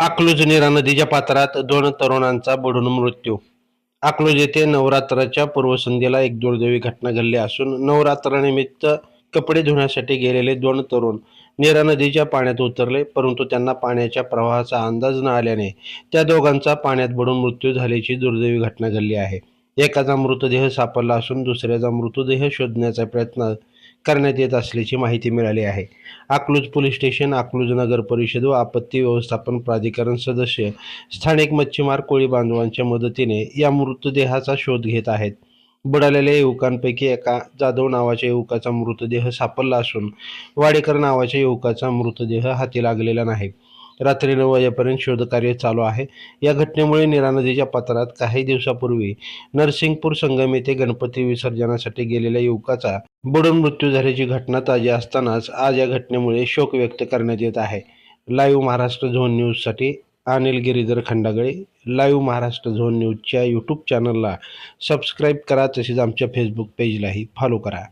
अकलूज नीरा नदीच्या पात्रात दोन तरुणांचा बुडून मृत्यू. अकलूज येथे नवरात्राच्या पूर्वसंध्येला एक दुर्दैवी घटना घडली असून नवरात्रानिमित्त कपडे धुण्यासाठी गेलेले दोन तरुण नीरा नदीच्या पाण्यात उतरले परंतु त्यांना पाण्याच्या प्रवाहाचा अंदाज न आल्याने त्या दोघांचा पाण्यात बुडून मृत्यू झाल्याची दुर्दैवी घटना घडली आहे. एकाचा मृतदेह सापडला असून दुसऱ्याचा मृतदेह शोधण्याचा प्रयत्न करण्यात येत असल्याची माहिती मिळाली आहे. अकलूज पोलीस स्टेशन अकलूज नगर परिषद व आपत्ती व्यवस्थापन प्राधिकरण सदस्य स्थानिक मच्छीमार कोळी बांधवांच्या मदतीने या मृतदेहाचा शोध घेत आहेत. बुडालेल्या युवकांपैकी एका जाधव नावाच्या युवकाचा मृतदेह सापडला असून वाडेकर नावाच्या युवकाचा मृतदेह हाती लागलेला नाही. रात्री नऊ वाजेपर्यंत शोधकार्य चालू आहे. या घटनेमुळे नीरा नदीच्या पात्रात काही दिवसापूर्वी नरसिंगपूर संगम येथे गणपती विसर्जनासाठी गेलेल्या युवकाचा बुडून मृत्यू झाल्याची घटना ताजी असतानाच आज या घटनेमुळे शोक व्यक्त करण्यात येत आहे. लाईव्ह महाराष्ट्र झोन न्यूजसाठी अनिल गिरीधर खंडागळे. लाईव्ह महाराष्ट्र झोन न्यूजच्या यूट्यूब चॅनलला सबस्क्राईब करा तसेच आमच्या फेसबुक पेजलाही फॉलो करा.